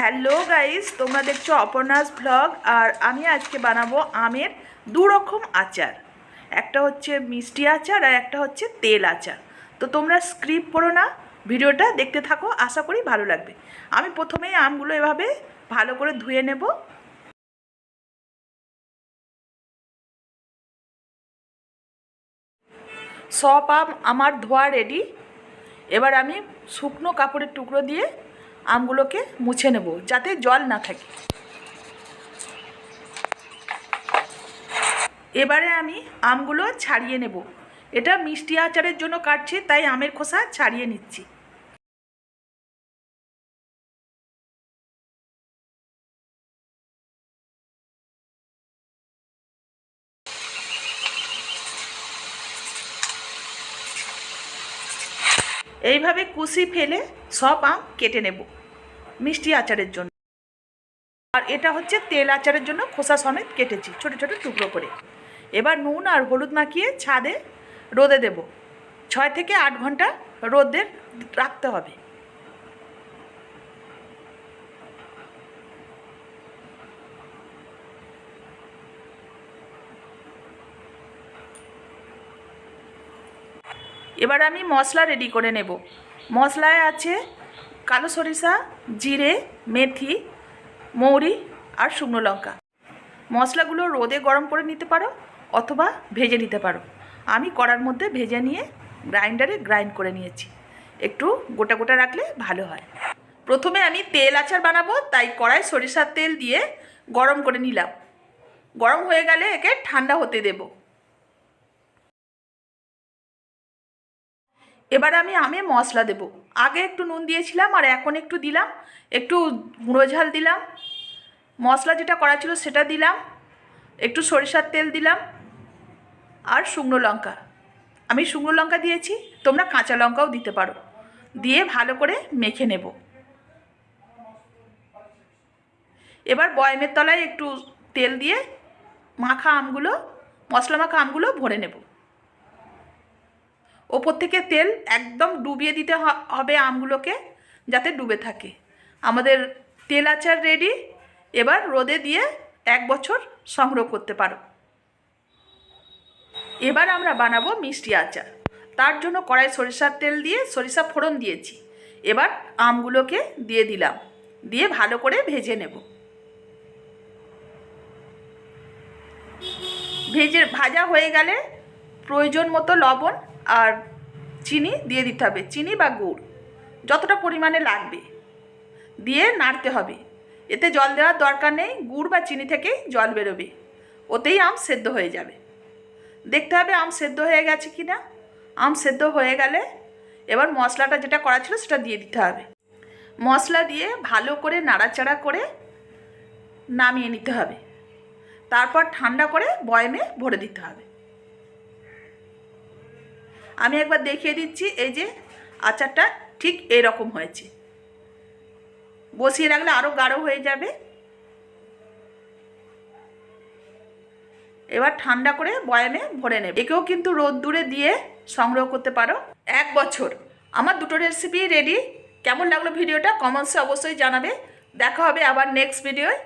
Hello guys, তোমরা দেখছ Aparna's blog, আর আমি আজকে বানাবো আমের দু রকম আচার। একটা হচ্ছে মিষ্টি আচার আর একটা হচ্ছে তেল আচার। তো তোমরা স্ক্রিপ্ট পড়ো না, ভিডিওটা দেখতে থাকো, আশা করি ভালো লাগবে। আমি প্রথমেই আমগুলো এভাবে ভালো করে ধুয়ে নেব। সব আম আমার ধোয়া রেডি এবার আমি শুকনো কাপড়ের টুকরো দিয়ে আমগুলোকে মুছে নেব যাতে জল না থাকে। এবারে আমি আমগুলো ছাড়িয়ে নেব। এটা মিষ্টি আচারের জন্য কাটছি, তাই আমের খোসা ছাড়িয়ে নিচ্ছি। এইভাবে কুচি ফেলে সব আম কেটে নেব মিষ্টি আচারের জন্য। আর এটা হচ্ছে তেল আচারের জন্য খোসা সমেত কেটেছি ছোট ছোট টুকরো করে। এবার নুন আর হলুদ মাখিয়ে ছাদে রোদে দেব। ছয় থেকে আট ঘণ্টা রোদের রাখতে হবে। এবার আমি মশলা রেডি করে নেব। মশলায় আছে কালো সরিষা, জিরে, মেথি, মৌরি আর শুকনো লঙ্কা। মশলাগুলো রোদে গরম করে নিতে পারো অথবা ভেজে নিতে পারো। আমি কড়ার মধ্যে ভেজে নিয়ে গ্রাইন্ডারে গ্রাইন্ড করে নিয়েছি। একটু গোটা গোটা রাখলে ভালো হয়। প্রথমে আমি তেল আচার বানাবো, তাই কড়াই সরিষার তেল দিয়ে গরম করে নিলাম। গরম হয়ে গেলে একে ঠান্ডা হতে দেবো। এবার আমি আমে মশলা দেব। আগে একটু নুন দিয়েছিলাম আর এখন একটু দিলাম। একটু গুঁড়ো ঝাল দিলাম। মশলা যেটা করা ছিল সেটা দিলাম। একটু সরিষার তেল দিলাম। আর শুকনো লঙ্কা। আমি শুকনো লঙ্কা দিয়েছি, তোমরা কাঁচা লঙ্কাও দিতে পারো। দিয়ে ভালো করে মেখে নেব। এবার বয়মের তলায় একটু তেল দিয়ে মাখা আমগুলো, মশলা মাখা আমগুলো ভরে নেব। ওপর থেকে তেল একদম ডুবিয়ে দিতে হবে আমগুলোকে, যাতে ডুবে থাকে। আমাদের তেল আচার রেডি এবার রোদে দিয়ে এক বছর সংগ্রহ করতে পারো। এবার আমরা বানাবো মিষ্টি আচার। তার জন্য কড়াই সরিষার তেল দিয়ে সরিষা ফোড়ন দিয়েছি। এবার আমগুলোকে দিয়ে দিলাম। দিয়ে ভালো করে ভেজে নেব। ভেজে ভাজা হয়ে গেলে প্রয়োজন মতো লবণ আর চিনি দিয়ে দিতে হবে। চিনি বা গুড়, যতটা পরিমাণে লাগবে। দিয়ে নাড়তে হবে। এতে জল দেওয়ার দরকার নেই, গুড় বা চিনি থেকেই জল বেরোবে। ওতেই আম সেদ্ধ হয়ে যাবে। দেখতে হবে আম সেদ্ধ হয়ে গেছে কি না আম সেদ্ধ হয়ে গেলে এবার মশলাটা যেটা করা ছিল সেটা দিয়ে দিতে হবে। মশলা দিয়ে ভালো করে নাড়াচাড়া করে নামিয়ে নিতে হবে। তারপর ঠান্ডা করে বয়মে ভরে দিতে হবে। আমি একবার দেখিয়ে দিচ্ছি, এই যে আচারটা ঠিক এরকম হয়েছে। বসিয়ে রাখলে আরও গাঢ় হয়ে যাবে। এবার ঠান্ডা করে বয়ামে ভরে নেবে। একেও কিন্তু রোদ দূরে দিয়ে সংগ্রহ করতে পারো। এক বছর। আমার দুটো রেসিপি রেডি কেমন লাগল ভিডিওটা কমেন্টসে অবশ্যই জানাবে। দেখা হবে আবার নেক্সট ভিডিওয়